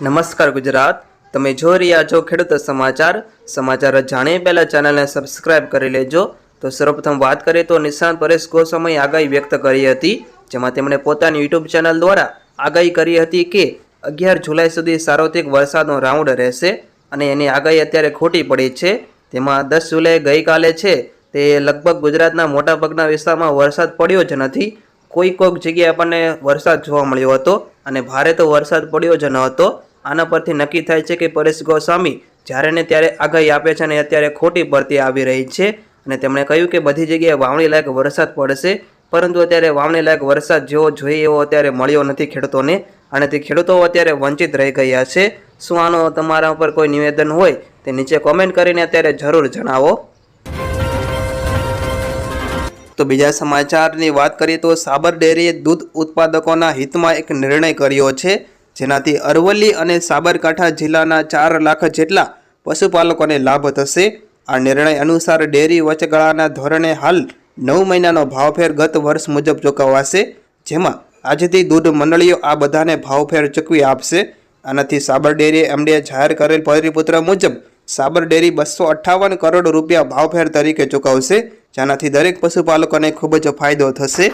નમસ્કાર ગુજરાત. તમે જો રહ્યા છો ખેડૂત સમાચાર. સમાચાર જાણીએ પહેલાં ચેનલને સબસ્ક્રાઇબ કરી લેજો. તો સર્વપ્રથમ વાત કરીએ તો નિશાંત પરેશ ગોસ્વામીએ આગાહી વ્યક્ત કરી હતી, જેમાં તેમણે પોતાની યુટ્યુબ ચેનલ દ્વારા આગાહી કરી હતી કે અગિયાર જુલાઈ સુધી સાર્વત્રિક વરસાદનો રાઉન્ડ રહેશે અને એની આગાહી અત્યારે ખોટી પડી છે. તેમાં દસ જુલાઈ ગઈકાલે છે તે લગભગ ગુજરાતના મોટાભાગના વિસ્તારમાં વરસાદ પડ્યો જ નથી. કોઈ કોઈક જગ્યાએ આપણને વરસાદ જોવા મળ્યો હતો અને ભારે તો વરસાદ પડ્યો જ ન હતો. આના પરથી નક્કી થાય છે કે પરેશ ગોસ્વામી જ્યારે ને ત્યારે આગાહી આપે છે અને અત્યારે ખોટી પડતી આવી રહી છે અને તેમણે કહ્યું કે બધી જગ્યાએ વાવણી લાયક વરસાદ પડશે, પરંતુ અત્યારે વાવણી લાયક વરસાદ જેવો જોઈએ એવો અત્યારે મળ્યો નથી ખેડૂતોને અને તે ખેડૂતો અત્યારે વંચિત રહી ગયા છે. શું આનો તમારા ઉપર કોઈ નિવેદન હોય તે નીચે કોમેન્ટ કરીને અત્યારે જરૂર જણાવો. તો બીજા સમાચારની વાત કરીએ તો સાબર ડેરીએ દૂધ ઉત્પાદકોના હિતમાં એક નિર્ણય કર્યો છે. જેનાથી અરવલ્લી અને સાબરકાંઠા જિલ્લાના ચાર લાખ જેટલા પશુપાલકોને લાભ થશે. આ નિર્ણય અનુસાર ડેરી વચગાળાના ધોરણે હાલ નવ મહિનાનો ભાવફેર ગત વર્ષ મુજબ ચૂકવાશે, જેમાં આજથી દૂધ મંડળીઓ આ બધાને ભાવફેર ચૂકવી આપશે. આનાથી સાબર ડેરીએ એમડીએ જાહેર કરેલ પરિપત્ર મુજબ સાબર ડેરી બસો અઠ્ઠાવન કરોડ રૂપિયા ભાવફેર તરીકે ચૂકવશે, જેનાથી દરેક પશુપાલકોને ખૂબ જ ફાયદો થશે.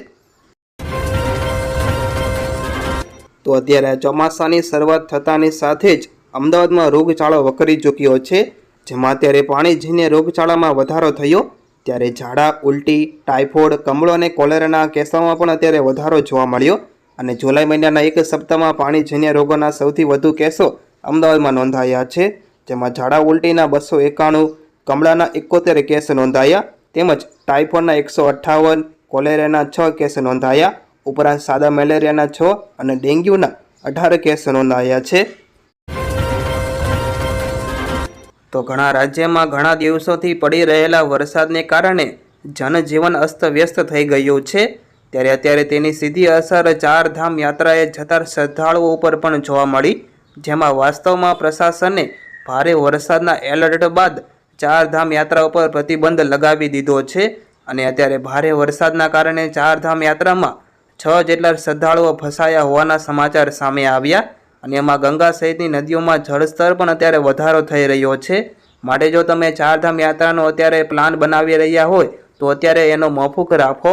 તો અત્યારે ચોમાસાની શરૂઆત થતાની સાથે જ અમદાવાદમાં રોગચાળો વકરી ચૂક્યો છે. જેમાં અત્યારે પાણી જઈને રોગચાળામાં વધારો થયો, ત્યારે ઝાડા, ઉલટી, ટાઇફોઇડ, કમળો અને કોલેરાના કેસોમાં પણ અત્યારે વધારો જોવા મળ્યો અને જુલાઈ મહિનાના એક સપ્તાહમાં પાણીજન્ય રોગોના સૌથી વધુ કેસો અમદાવાદમાં નોંધાયા છે. જેમાં ઝાડા, ઉલટીના બસો એકાણું, કમળાના એકોતેર કેસ નોંધાયા, તેમજ ટાઇફોઇડના એકસો અઠ્ઠાવન, કોલેરાના છ કેસ નોંધાયા ઉપરાંત સાદા મેલેરિયાના છ અને ડેન્ગ્યુના અઢાર કેસ નોંધાયા છે. તો ઘણા રાજ્યમાં ઘણા દિવસોથી પડી રહેલા વરસાદને કારણે જનજીવન અસ્તવ્યસ્ત થઈ ગયું છે. ત્યારે અત્યારે તેની સીધી અસર ચારધામ યાત્રાએ જતા શ્રદ્ધાળુઓ ઉપર પણ જોવા મળી, જેમાં વાસ્તવમાં પ્રશાસને ભારે વરસાદના એલર્ટ બાદ ચારધામ યાત્રા ઉપર પ્રતિબંધ લગાવી દીધો છે. અને અત્યારે ભારે વરસાદના કારણે ચારધામ યાત્રામાં છ જેટલા શ્રદ્ધાળુઓ ફસાયા હોવાના સમાચાર સામે આવ્યા અને એમાં ગંગા સહિતની નદીઓમાં જળસ્તર પણ અત્યારે વધારો થઈ રહ્યો છે. માટે જો તમે ચારધામ યાત્રાનો અત્યારે પ્લાન બનાવી રહ્યા હોય, તો અત્યારે એનો મોફુક રાખો.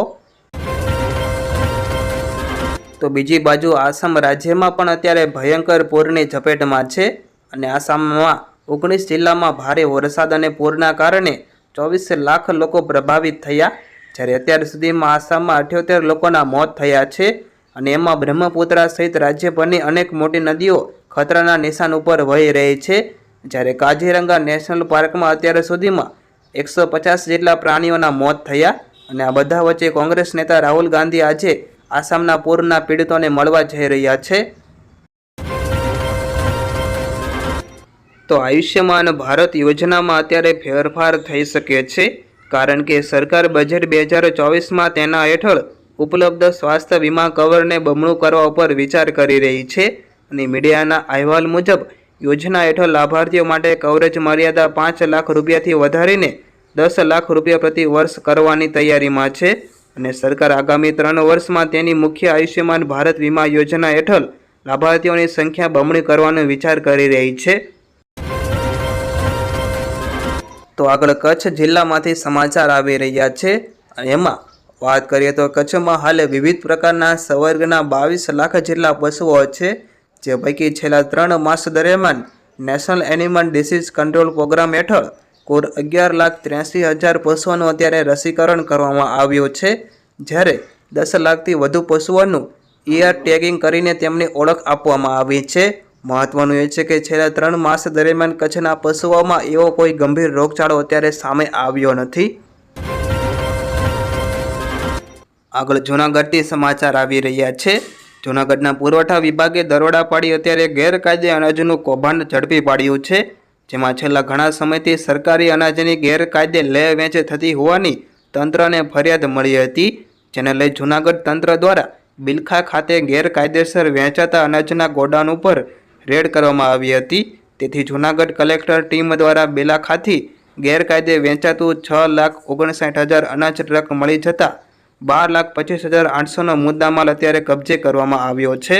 તો બીજી બાજુ આસામ રાજ્યમાં પણ અત્યારે ભયંકર પૂરની ઝપેટમાં છે અને આસામમાં ઓગણીસ જિલ્લામાં ભારે વરસાદ અને પૂરના કારણે ચોવીસ લાખ લોકો પ્રભાવિત થયા. જ્યારે અત્યાર સુધીમાં આસામમાં અઠ્યોતેર લોકોના મોત થયા છે અને એમાં બ્રહ્મપુત્રા સહિત રાજ્યભરની અનેક મોટી નદીઓ ખતરાના નિશાન ઉપર વહી રહી છે. જ્યારે કાજીરંગા નેશનલ પાર્કમાં અત્યાર સુધીમાં એકસો પચાસ જેટલા પ્રાણીઓના મોત થયા અને આ બધા વચ્ચે કોંગ્રેસ નેતા રાહુલ ગાંધી આજે આસામના પૂરના પીડિતોને મળવા જઈ રહ્યા છે. તો આયુષ્યમાન ભારત યોજનામાં અત્યારે ફેરફાર થઈ શકે છે. કારણ કે સરકાર બજેટ બે હજાર ચોવીસમાં તેના હેઠળ ઉપલબ્ધ સ્વાસ્થ્ય વીમા કવરને બમણું કરવા ઉપર વિચાર કરી રહી છે અને મીડિયાના અહેવાલ મુજબ, યોજના હેઠળ લાભાર્થીઓ માટે કવરેજ મર્યાદા પાંચ લાખ રૂપિયાથી વધારીને દસ લાખ રૂપિયા પ્રતિ વર્ષ કરવાની તૈયારીમાં છે અને સરકાર આગામી ત્રણ વર્ષમાં તેની મુખ્ય આયુષ્યમાન ભારત વીમા યોજના હેઠળ લાભાર્થીઓની સંખ્યા બમણી કરવાનો વિચાર કરી રહી છે. તો આગળ કચ્છ જિલ્લામાંથી સમાચાર આવી રહ્યા છે. એમાં વાત કરીએ તો કચ્છમાં હાલે વિવિધ પ્રકારના સંવર્ગના બાવીસ લાખ જેટલા પશુઓ છે, જે પૈકી છેલ્લા ત્રણ માસ દરમિયાન national animal disease control programme હેઠળ કુલ અગિયાર લાખ ત્ર્યાસી હજાર પશુઓનું અત્યારે રસીકરણ કરવામાં આવ્યું છે. જ્યારે દસ લાખથી વધુ પશુઓનું ઇયર ટેગિંગ કરીને તેમની ઓળખ આપવામાં આવી છે. મહત્વનું એ છે કે છેલ્લા ત્રણ માસ દરમિયાન કચ્છના પશુઓમાં એવો કોઈ ગંભીર રોગચાળો અત્યારે સામે આવ્યો નથી. આગળ જૂનાગઢથી સમાચાર આવી રહ્યા છે. જૂનાગઢના પુરવઠા વિભાગે દરોડા પાડી અત્યારે ગેરકાયદે અનાજનું કૌભાંડ ઝડપી પાડ્યું છે. જેમાં છેલ્લા ઘણા સમયથી સરકારી અનાજની ગેરકાયદે લે વેચ થતી હોવાની તંત્રને ફરિયાદ મળી હતી. જેને લઈ જૂનાગઢ તંત્ર દ્વારા બિલખા ખાતે ગેરકાયદેસર વેચાતા અનાજના ગોડાઉન ઉપર રેડ કરવામાં આવી હતી. તેથી જૂનાગઢ કલેક્ટર ટીમ દ્વારા બેલાખાથી ગેરકાયદે વેચાતું છ લાખ ઓગણસાઠ હજાર અનાજ ટ્રક મળી જતા બાર લાખ પચીસ હજાર આઠસોનો મુદ્દામાલ અત્યારે કબજે કરવામાં આવ્યો છે.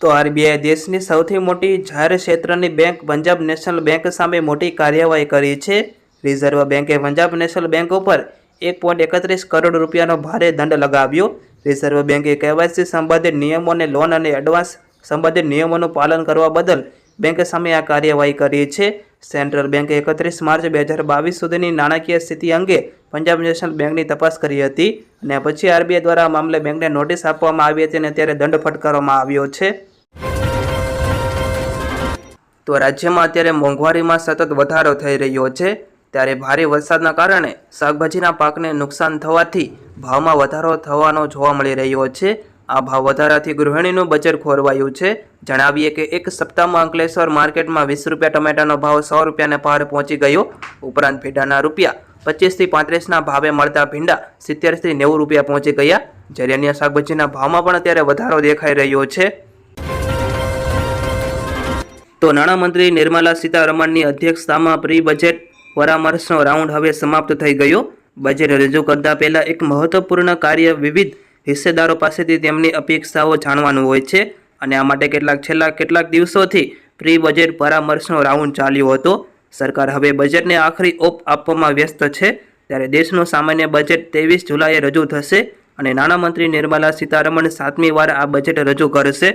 તો આરબીઆઈ દેશની સૌથી મોટી જાહેર ક્ષેત્રની બેંક પંજાબ નેશનલ બેંક સામે મોટી કાર્યવાહી કરી છે. રિઝર્વ બેંકે પંજાબ નેશનલ બેંક ઉપર એક પોઈન્ટ એકત્રીસ કરોડ રૂપિયાનો ભારે દંડ લગાવ્યો. રિઝર્વ બેંકે કેવાયસી સંબંધિત નિયમોને લોન અને એડવાન્સ સંબંધિત નિયમોનું પાલન કરવા બદલ બેંક સામે આ કાર્યવાહી કરી છે. સેન્ટ્રલ બેંકે એકત્રીસ માર્ચ બે હજાર બાવીસ સુધીની નાણાકીય સ્થિતિ અંગે પંજાબ નેશનલ બેંકની તપાસ કરી હતી અને પછી આરબીઆઈ દ્વારા મામલે બેંકને નોટિસ આપવામાં આવી હતી અને ત્યારે દંડ ફટકારવામાં આવ્યો છે. તો રાજ્યમાં અત્યારે મોંઘવારીમાં સતત વધારો થઈ રહ્યો છે. ત્યારે ભારે વરસાદના કારણે શાકભાજીના પાકને નુકસાન થવાથી ભાવમાં વધારો થવાનો જોવા મળી રહ્યો છે. આ ભાવ વધારાથી ગૃહિણીનું બજેટ ખોરવાયું છે. જણાવીએ કે એક સપ્તાહમાં અંકલેશ્વર માર્કેટમાં વીસ રૂપિયા ટમેટાનો ભાવ સો રૂપિયાને પાર પહોંચી ગયો. ઉપરાંત ભીંડાના રૂપિયા પચીસથી પાંત્રીસના ભાવે મળતા ભીંડા સિત્તેરથી નેવું રૂપિયા પહોંચી ગયા. જ્યારે અન્ય શાકભાજીના ભાવમાં પણ અત્યારે વધારો દેખાઈ રહ્યો છે. તો નાણામંત્રી નિર્મલા સીતારમણની અધ્યક્ષતામાં પ્રી બજેટ પરામર્શનો રાઉન્ડ હવે સમાપ્ત થઈ ગયો. બજેટ રજૂ કરતા પહેલાં એક મહત્વપૂર્ણ કાર્ય વિવિધ હિસ્સેદારો પાસેથી તેમની અપેક્ષાઓ જાણવાનું હોય છે અને આ માટે કેટલાક છેલ્લા કેટલાક દિવસોથી પ્રી બજેટ પરામર્શનો રાઉન્ડ ચાલ્યો હતો. સરકાર હવે બજેટને આખરી ઓપ આપવામાં વ્યસ્ત છે. ત્યારે દેશનું સામાન્ય બજેટ ત્રેવીસ જુલાઈએ રજૂ થશે અને નાણામંત્રી નિર્મલા સીતારમણ સાતમી વાર આ બજેટ રજૂ કરશે.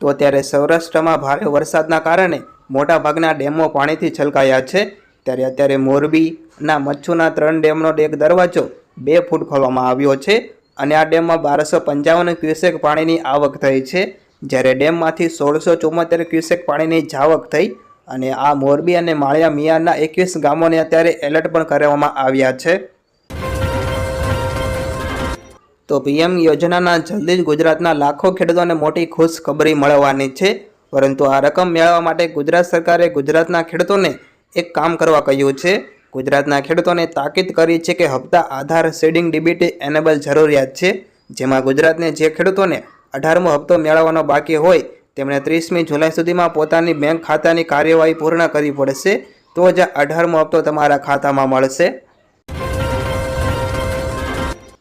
તો અત્યારે સૌરાષ્ટ્રમાં ભારે વરસાદના કારણે મોટાભાગના ડેમો પાણીથી છલકાયા છે. ત્યારે અત્યારે મોરબીના મચ્છુના ત્રણ ડેમનો એક દરવાજો બે ફૂટ ખોલવામાં આવ્યો છે અને આ ડેમમાં બારસો પંચાવન ક્યુસેક પાણીની આવક થઈ છે. જ્યારે ડેમમાંથી સોળસો ચુમ્મોતેર ક્યુસેક પાણીની જાવક થઈ અને આ મોરબી અને માળિયા મિયાના એકવીસ ગામોને અત્યારે એલર્ટ પણ કરવામાં આવ્યા છે. તો પીએમ યોજનાના જલ્દી જ ગુજરાતના લાખો ખેડૂતોને મોટી ખુશખબરી મળવાની છે. પરંતુ આ રકમ મેળવવા માટે ગુજરાત સરકારે ગુજરાતના ખેડૂતોને એક કામ કરવા કહ્યું છે. ગુજરાતના ખેડૂતોને તાકીદ કરી છે કે હપ્તા આધાર શેડિંગ ડીબીટી એનેબલ જરૂરિયાત છે. જેમાં ગુજરાતને જે ખેડૂતોને અઢારમો હપ્તો મેળવવાનો બાકી હોય, તેમણે ત્રીસમી જુલાઈ સુધીમાં પોતાની બેંક ખાતાની કાર્યવાહી પૂર્ણ કરવી પડશે. તો જ અઢારમો હપ્તો તમારા ખાતામાં મળશે.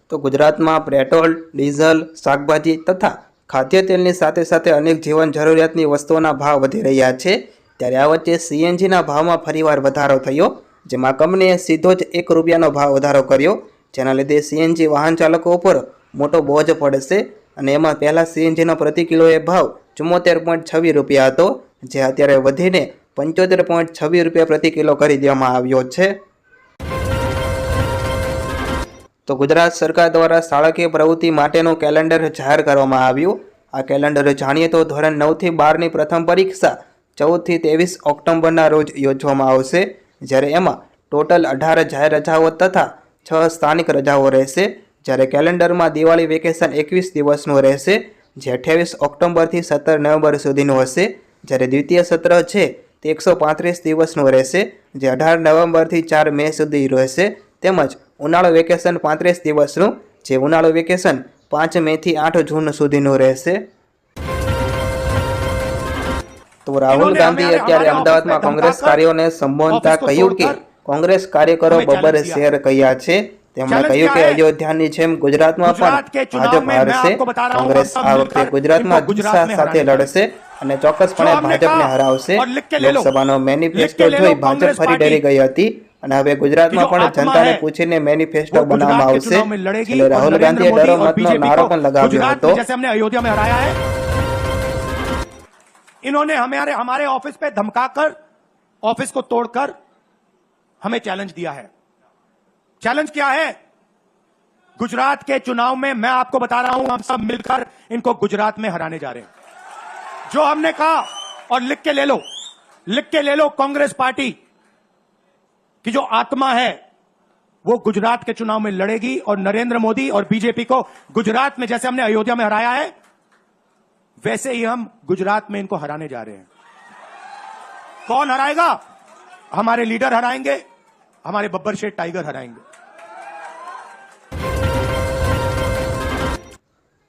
તો ગુજરાતમાં પેટ્રોલ, ડીઝલ, શાકભાજી તથા ખાદ્ય તેલની સાથે સાથે અનેક જીવન જરૂરિયાતની વસ્તુઓના ભાવ વધી રહ્યા છે. ત્યારે આ વચ્ચે સીએનજીના ભાવમાં ફરીવાર વધારો થયો, જેમાં કંપનીએ સીધો જ એક રૂપિયાનો ભાવ વધારો કર્યો. જેના લીધે સીએનજી વાહન ચાલકો ઉપર મોટો બોજ પડશે અને એમાં પહેલાં સીએનજીનો પ્રતિ કિલોએ ભાવ ચુમ્મોતેર પોઈન્ટ છવ્વીસ રૂપિયા હતો, જે અત્યારે વધીને પંચોતેર પોઈન્ટ છવ્વીસ રૂપિયા પ્રતિ કિલો કરી દેવામાં આવ્યો છે. તો ગુજરાત સરકાર દ્વારા શાળાકીય પ્રવૃત્તિ માટેનું કેલેન્ડર જાહેર કરવામાં આવ્યું. આ કેલેન્ડર જાણીએ તો ધોરણ નવથી બારની પ્રથમ પરીક્ષા ચૌદથી ત્રેવીસ ઓક્ટોબરના રોજ યોજવામાં આવશે, જ્યારે એમાં ટોટલ અઢાર જાહેર રજાઓ તથા છ સ્થાનિક રજાઓ રહેશે. જ્યારે કેલેન્ડરમાં દિવાળી વેકેશન એકવીસ દિવસનું રહેશે, જે અઠ્યાવીસ ઓક્ટોબરથી સત્તર નવેમ્બર સુધીનું હશે. જ્યારે દ્વિતીય સત્ર છે તે એકસો પાંત્રીસ દિવસનું રહેશે, જે અઢાર નવેમ્બરથી ચાર મે સુધી રહેશે. તેમજ ઉનાળુ વેકેશન પાંત્રીસ દિવસનું જે ઉનાળો વેકેશન પાંચ મેથી આઠ જૂન સુધીનું રહેશે. તો રાહુલ ગાંધી અત્યારે અમદાવાદમાં કોંગ્રેસ કાર્યોને સંબોધતા કહ્યું કે કોંગ્રેસ કાર્યકરો બબર શેર કહ્યા છે. તેમણે કહ્યું કે અયોધ્યાની જેમ ગુજરાતમાં પણ ભાજપ હારશે. કોંગ્રેસ આ વખતે ગુજરાતમાં ઉત્સાહ સાથે લડશે અને ચોક્કસપણે ભાજપને હરાવશે. લોકસભાનો મેનિફેસ્ટો જોઈ ભાજપ ફરી ડરી ગઈ હતી. અને હવે ગુજરાતમાં પણ જનતાને પૂછીને મેનિફેસ્ટો બનાવવામાં આવશે એટલે રાહુલ ગાંધીએ ડરો મતનો નારો પણ લગાવ્યો હતો जैसे हमने अयोध्या में हराया है इन्होंने हमारे हमारे ऑफिस पे धमकाकर ऑफिस को तोड़कर हमें चैलेंज दिया है चैलेंज क्या है गुजरात के चुनाव में मैं आपको बता रहा हूं हम सब मिलकर इनको गुजरात में हराने जा रहे हैं जो हमने कहा और लिख के ले लो लिख के ले लो कांग्रेस पार्टी की जो आत्मा है वो गुजरात के चुनाव में लड़ेगी और नरेंद्र मोदी और बीजेपी को गुजरात में जैसे हमने अयोध्या में हराया है वैसे ही हम गुजरात में इनको हराने जा रहे हैं कौन हराएगा हमारे लीडर हराएंगे हमारे बब्बर शेठ टाइगर हराएंगे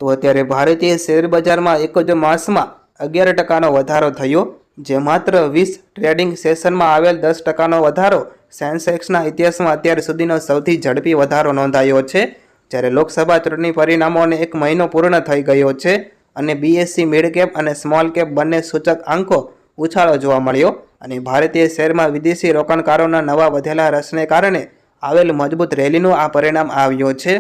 તો અત્યારે ભારતીય શેર બજારમાં એક જ માસમાં અગિયાર ટકાનો વધારો થયો જે માત્ર વીસ ટ્રેડિંગ સેશનમાં આવેલ દસ ટકાનો વધારો સેન્સેક્સના ઇતિહાસમાં અત્યાર સુધીનો સૌથી ઝડપી વધારો નોંધાયો છે. જ્યારે લોકસભા ચૂંટણી પરિણામોને એક મહિનો પૂર્ણ થઈ ગયો છે અને બીએસસી મિડ કેપ અને સ્મોલ કેપ બંને સૂચક આંકો ઉછાળો જોવા મળ્યો અને ભારતીય શેરમાં વિદેશી રોકાણકારોના નવા વધેલા રસને કારણે આવેલ મજબૂત રેલીનું આ પરિણામ આવ્યો છે.